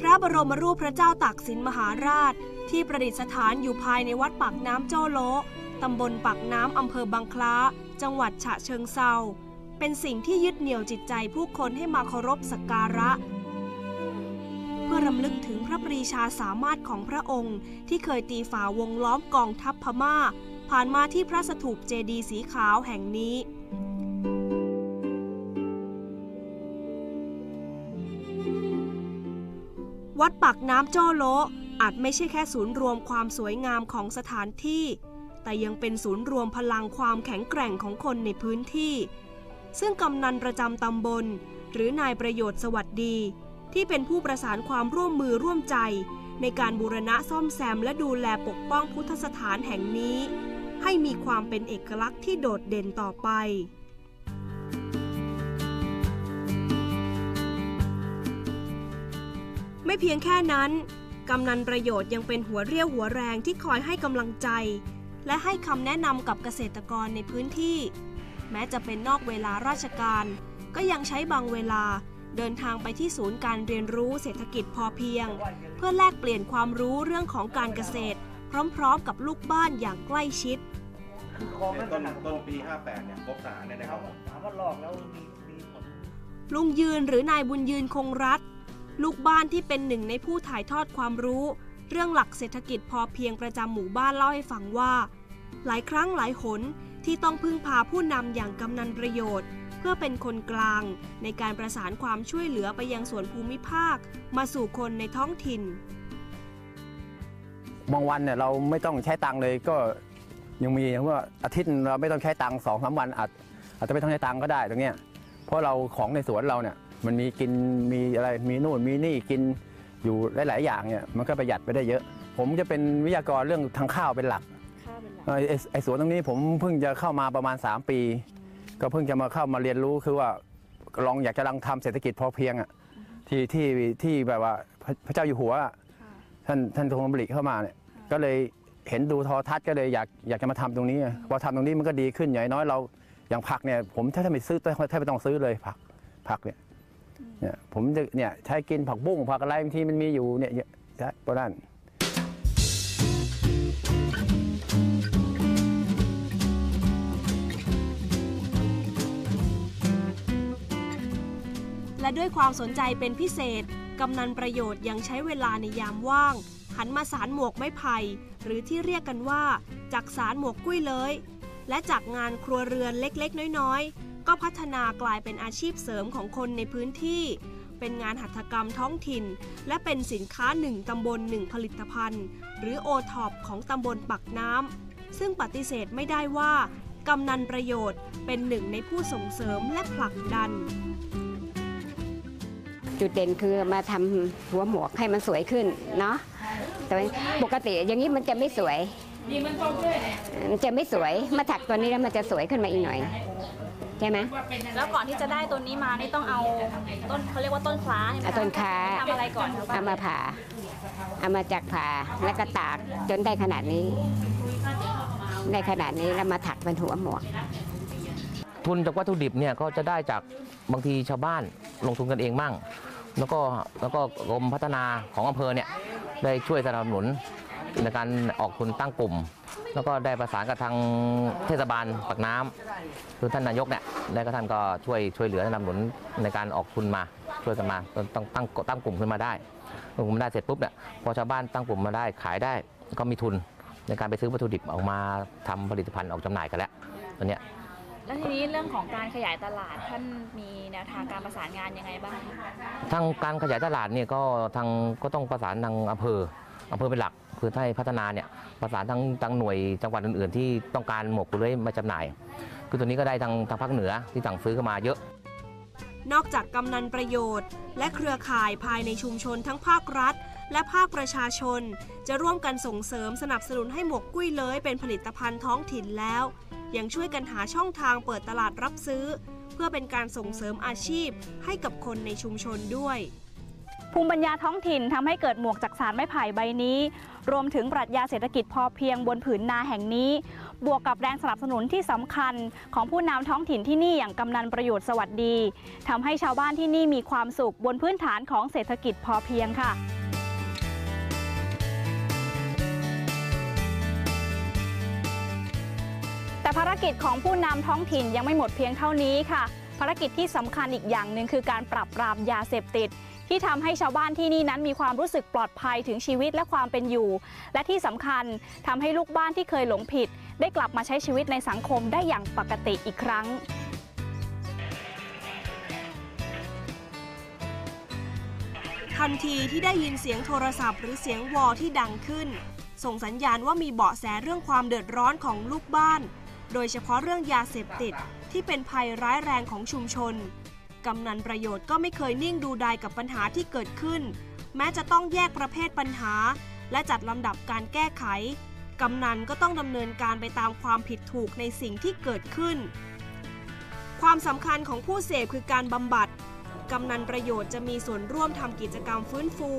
พระบรมรูปพระเจ้าตากสินมหาราช ที่ประดิษฐานอยู่ภายในวัดปากน้ำโจโลตำบลปากน้ำอำเภอบางคล้า จังหวัดฉะเชิงเซาเป็นสิ่งที่ยึดเหนี่ยวจิตใจผู้คนให้มาเคารพสักการะ เพื่อรำลึกถึงพระปรีชาสามารถของพระองค์ ที่เคยตีฝ่าวงล้อมกองทัพพม่า ผ่านมาที่พระสถูปเจดีย์สีขาวแห่งนี้ วัดปากน้ำโจโลอาจไม่ใช่แค่ศูนย์รวมความสวยงามของสถานที่ แต่ยังเป็นศูนย์รวมพลังความแข็งแกร่งของคนในพื้นที่ ซึ่งกำนันประจำตำบล หรือนายประโยชน์สวัสดี ที่เป็นผู้ประสานความร่วมมือร่วมใจ ในการบูรณะซ่อมแซมและดูแลปกป้องพุทธสถานแห่งนี้ ให้มีความเป็นเอกลักษณ์ที่โดดเด่นต่อไป ไม่เพียงแค่นั้น กำนันประโยชน์ยังเป็นหัวเรี่ยวหัวแรงที่คอยให้กำลังใจ และให้คำแนะนำกับเกษตรกรในพื้นที่ แม้จะเป็นนอกเวลาราชการ ก็ยังใช้บางเวลาเดินทางไปที่ศูนย์การเรียนรู้เศรษฐกิจพอเพียง เพื่อแลกเปลี่ยนความรู้เรื่องของการเกษตร พร้อมๆ กับลูกบ้านอย่างใกล้ชิดในต้นต้นปี 58 เนี่ยงบทหารเนี่ยนะครับถามว่าลอกแล้วมีมีผลลุงยืนหรือนายบุญยืนคงรัฐ ลูกบ้านที่เป็นหนึ่งในผู้ถ่ายทอดความรู้ เรื่องหลักเศรษฐกิจพอเพียงประจำหมู่บ้านเล่าให้ฟังว่า หลายครั้งหลายหนที่ต้องพึ่งพาผู้นำอย่างกำนันประโยชน์ เพื่อเป็นคนกลาง ในการประสานความช่วยเหลือไปยังส่วนภูมิภาค มาสู่คนในท้องถิ่น บางวันเนี่ยเราไม่ต้องใช้ตังเลยก็ยังมีอย่างว่าอาทิตย์เราไม่ต้องใช้ตังสองสามวันอาจอาจจะไม่ต้องใช้ตังก็ได้ตรงเนี้ยเพราะเราของในสวนเราเนี่ย มันมีกินมีอะไรมีนู่นมีนี่กินอยู่หลาย ๆ อย่างเนี่ยมันก็ประหยัดไปได้เยอะ ผมจะเป็นวิทยากรเรื่องทางข้าวเป็นหลักเอ่อไอ้ไอ้สวนตรงนี้ผมเพิ่งจะเข้ามาประมาณ 3 ปี ก็เพิ่งจะมาเข้ามาเรียนรู้คือว่าลองอยากจะลองทำเศรษฐกิจพอเพียงอะที่ที่ที่แบบว่าพระพระเจ้าอยู่หัวอะท่านท่านทรงดำริเข้ามาเนี่ยก็เลยเห็นดูโทอทัศน์ก็เลยอยากอยากจะมาทำตรงนี้พอทำตรงนี้มันก็ดีขึ้นอย่างน้อยเราอย่างผักเนี่ยผมแทบไม่ซื้อแทบไม่ต้องซื้อเลยผักผักเนี่ย เนี่ยผมจะเนี่ยใช้กินผักบุ้งผักอะไรบางทีมันมีอยู่เนี่ยเยอะใช่เพระนั้นและด้วยความสนใจเป็นพิเศษ กำนันประโยชน์ยังใช้เวลาในยามว่าง หันมาสารหมวกไม้ไผ่หรือที่เรียกกันว่าจักสารหมวกกุ้ยเลย และจากงานครัวเรือนเล็กๆ น้อยๆ ก็พัฒนากลายเป็นอาชีพเสริมของคนในพื้นที่ เป็นงานหัตถกรรมท้องถิ่น และเป็นสินค้าหนึ่งตำบลหนึ่งผลิตภัณฑ์ หรือโอท็อปของตำบลปักน้ำซึ่งปฏิเสธไม่ได้ว่ากำนันประโยชน์เป็นหนึ่งในผู้ส่งเสริมและผลักดัน จุดเด่นคือมาทำหัวหมวกให้มันสวยขึ้นเนาะแต่ว่าปกติอย่างนี้มันจะไม่สวยมันจะไม่สวยมาถักตัวนี้แล้วมันจะสวยขึ้นมาอีกหน่อยใช่ไหมแล้วก่อนที่จะได้ตัวนี้มานี่ต้องเอาต้นเขาเรียกว่าต้นคล้าใช่ไหมเอาคะต้นค้าทำอะไรก่อนครับเอามาผ่าเอามาจากผ่าแล้วก็ตากจนได้ขนาดนี้ ได้ขนาดนี้แล้วมาถักเป็นหัวหมวก ทุนจากวัตถุดิบเนี่ยก็จะได้จากบางทีชาวบ้านลงทุนกันเองมั่ง แล้วก็แล้วก็กรมพัฒนาของอำเภอเนี่ยได้ช่วยสนับสนุนในการออกทุนตั้งกลุ่ม แล้วก็ได้ประสานกับทางเทศบาลปากน้ำคือท่านนายกเนี่ยได้ก็ท่านก็ช่วยช่วยเหลือสนับสนุนในการออกทุนมาช่วยกันมาต้องตั้งตั้งกลุ่มขึ้นมาได้ตั้งกลุ่มได้เสร็จปุ๊บเนี่ยพอชาวบ้านตั้งกลุ่มมาได้ขายได้ก็มีทุนในการไปซื้อวัตถุดิบออกมาทำผลิตภัณฑ์ออกจำหน่ายกันแล้วตอนเนี้ยแล้วทีนี้เรื่องของการขยายตลาดท่านมีแนวทางการประสานงานยังไงบ้างทางการขยายตลาดเนี่ยก็ทางก็ต้องประสานทางอำเภอ อำเภอเป็นหลักคือให้พัฒนาเนี่ยประสานทางทางหน่วยจังหวัดอื่นๆ ที่ต้องการหมวกกุเล้ยมาจำหน่าย คือตัวนี้ก็ได้ทางทางภาคเหนือที่สั่งซื้อเข้ามาเยอะ นอกจากกำนันประโยชน์ และเครือข่ายภายในชุมชนทั้งภาครัฐ และภาคประชาชน จะร่วมกันส่งเสริมสนับสนุนให้หมวกกุ้ยเลยเป็นผลิตภัณฑ์ท้องถิ่นแล้ว ยังช่วยกันหาช่องทางเปิดตลาดรับซื้อ เพื่อเป็นการส่งเสริมอาชีพให้กับคนในชุมชนด้วย ภูมิปัญญาท้องถิ่นทำให้เกิดหมวกจากสารไม้ไผ่ใบนี้ รวมถึงปรัชญาเศรษฐกิจพอเพียงบนผืนนาแห่งนี้ บวกกับแรงสนับสนุนที่สำคัญของผู้นำท้องถิ่นที่นี่อย่างกำนันประโยชน์สวัสดี ทำให้ชาวบ้านที่นี่มีความสุขบนพื้นฐานของเศรษฐกิจพอเพียงค่ะแต่ภารกิจของผู้นำท้องถิ่นยังไม่หมดเพียงเท่านี้ค่ะ ภารกิจที่สำคัญอีกอย่างหนึ่งคือการปรับปรามยาเสพติด ที่ทำให้ชาวบ้านที่นี่นั้นมีความรู้สึกปลอดภัยถึงชีวิตและความเป็นอยู่ และที่สำคัญทำให้ลูกบ้านที่เคยหลงผิด ได้กลับมาใช้ชีวิตในสังคมได้อย่างปกติอีกครั้งทันทีที่ได้ยินเสียงโทรศัพท์ หรือเสียงวอที่ดังขึ้น ส่งสัญญาณว่ามีเบาะแสเรื่องความเดือดร้อนของลูกบ้าน โดยเฉพาะเรื่องยาเสพติดที่เป็นภัยร้ายแรงของชุมชน กำนันประโยชน์ก็ไม่เคยนิ่งดูดายกับปัญหาที่เกิดขึ้น แม้จะต้องแยกประเภทปัญหา และจัดลำดับการแก้ไข กำนันก็ต้องดำเนินการไปตามความผิดถูกในสิ่งที่เกิดขึ้น ความสำคัญของผู้เสพคือการบำบัดกำนันประโยชน์จะมีส่วนร่วมทำกิจกรรมฟื้นฟู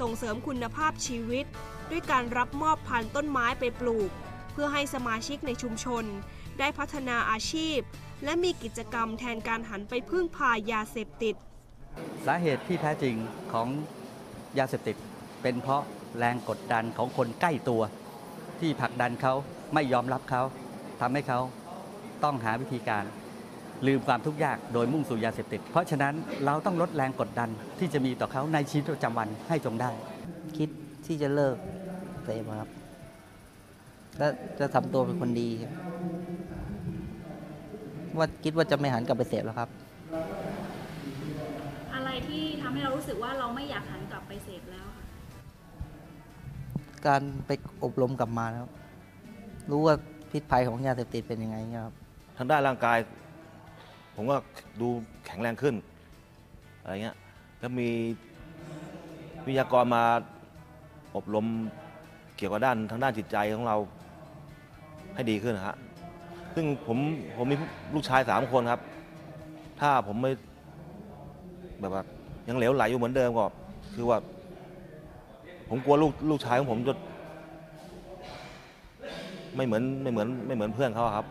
ส่งเสริมคุณภาพชีวิต ด้วยการรับมอบพันธุ์ต้นไม้ไปปลูก เพื่อให้สมาชิกในชุมชน ได้พัฒนาอาชีพ และมีกิจกรรมแทนการหันไปพึ่งพายาเสพติด สาเหตุที่แท้จริงของยาเสพติด เป็นเพราะแรงกดดันของคนใกล้ตัว ที่ผลักดันเขาไม่ยอมรับเขาทำให้เขาต้องหาวิธีการ ลืมความทุกข์ยากโดยมุ่งสู่ยาเสพติด เพราะฉะนั้นเราต้องลดแรงกดดันที่จะมีต่อเขาในชีวิตประจำวันให้จงได้ คิดที่จะเลิกเสพอะครับและจะทำตัวเป็นคนดีครับ ว่าคิดว่าจะไม่หันกลับไปเสพแล้วครับ อะไรที่ทำให้เรารู้สึกว่าเราไม่อยากหันกลับไปเสพแล้วค่ะการไปอบรมกลับมาแล้วรู้ว่าพิษภัยของยาเสพติดเป็นยังไงเนี่ยครับ ทางด้านร่างกาย ผมก็ดูแข็งแรงขึ้น อะไรเงี้ยแล้วมีวิทยากรมาอบรมเกี่ยวกับด้านทางด้านจิตใจของเราให้ดีขึ้นนะฮะ ซึ่งผมผมมีลูกชายสามคนครับ ถ้าผมไม่แบบว่ายังเหลวไหลอยู่เหมือนเดิมก็คือว่า ผมกลัวลูกลูกชายของผมจะไม่เหมือนไม่เหมือนไม่เหมือนเพื่อนเขาอะครับ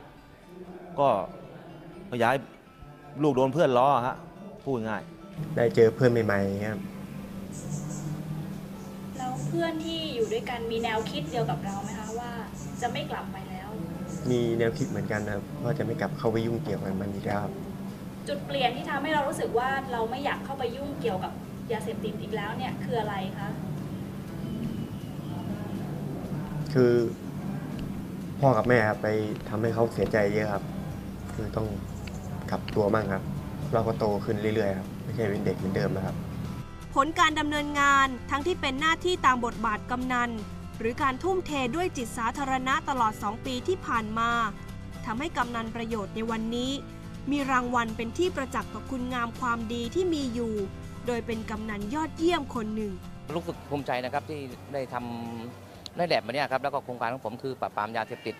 ก็พยายามให้ลูกโดนเพื่อนล้ออะฮะพูดง่าย ได้เจอเพื่อนใหม่ๆครับแล้วเพื่อนที่อยู่ด้วยกันมีแนวคิดเดียวกับเราไหมคะว่า จะไม่กลับไปแล้ว มีแนวคิดเหมือนกันนะครับว่าจะไม่กลับเข้าไปยุ่งเกี่ยวกับมันอีกแล้วครับจุดเปลี่ยนที่ทำให้เรารู้สึกว่าเราไม่อยากเข้าไปยุ่งเกี่ยวกับยาเสพติดอีกแล้วเนี่ยคืออะไรคะคือพ่อกับแม่ครับไปทำให้เขาเสียใจเยอะครับ คือต้องกลับตัวมั่งครับ เราก็โตขึ้นเรื่อยๆครับไม่ใช่เป็นเด็กเหมือนเดิมนะครับ ผลการดำเนินงานทั้งที่เป็นหน้าที่ตามบทบาทกำนัน หรือการทุ่มเทด้วยจิตสาธารณะตลอด 2 ปีที่ผ่านมาทำให้กำนันประโยชน์ในวันนี้ มีรางวัลเป็นที่ประจักษ์ต่อคุณงามความดีที่มีอยู่ โดยเป็นกำนันยอดเยี่ยมคนหนึ่ง รู้สึกภูมิใจนะครับที่ได้ทำได้แลบมาเนี่ยครับแล้วก็โครงการของผมคือปราบปรามยาเสพติด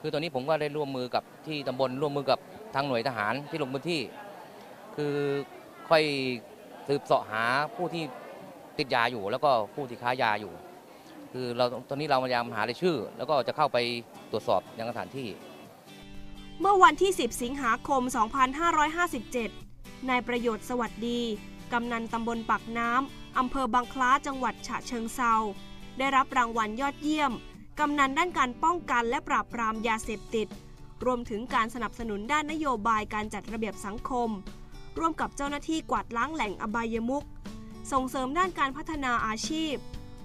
คือตอนนี้ผมก็ได้ร่วมมือกับที่ตำบลร่วมมือกับทางหน่วยทหารที่ลงพื้นที่ คือค่อยสืบเสาะหาผู้ที่ติดยาอยู่ แล้วก็ผู้ที่ค้ายาอยู่ คือเราตอนนี้เราพยายามหารายชื่อ แล้วก็จะเข้าไปตรวจสอบยังสถานที่ เมื่อวันที่ 10 สิงหาคม 2557 นายประโยชน์สวัสดี กำนันตำบลปักน้ำอำเภอบางคล้าจังหวัดฉะเชิงเซาได้รับรางวัลยอดเยี่ยม กำนันด้านการป้องกันและปราบปรามยาเสพติด รวมถึงการสนับสนุนด้านนโยบายการจัดระเบียบสังคม ร่วมกับเจ้าหน้าที่กวาดล้างแหล่งอบายมุขส่งเสริมด้านการพัฒนาอาชีพ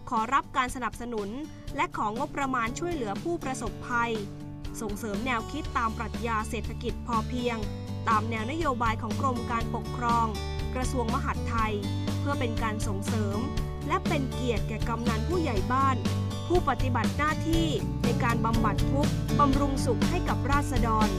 ขอรับการสนับสนุน และของงบประมาณช่วยเหลือผู้ประสบภัย ส่งเสริมแนวคิดตามปรัชญาเศรษฐกิจพอเพียง ตามแนวนโยบายของกรมการปกครอง กระทรวงมหาดไทย เพื่อเป็นการส่งเสริม และเป็นเกียรติแก่กำนันผู้ใหญ่บ้าน ผู้ปฏิบัติหน้าที่ในการบำบัดทุกข์บำรุงสุขให้กับราษฎร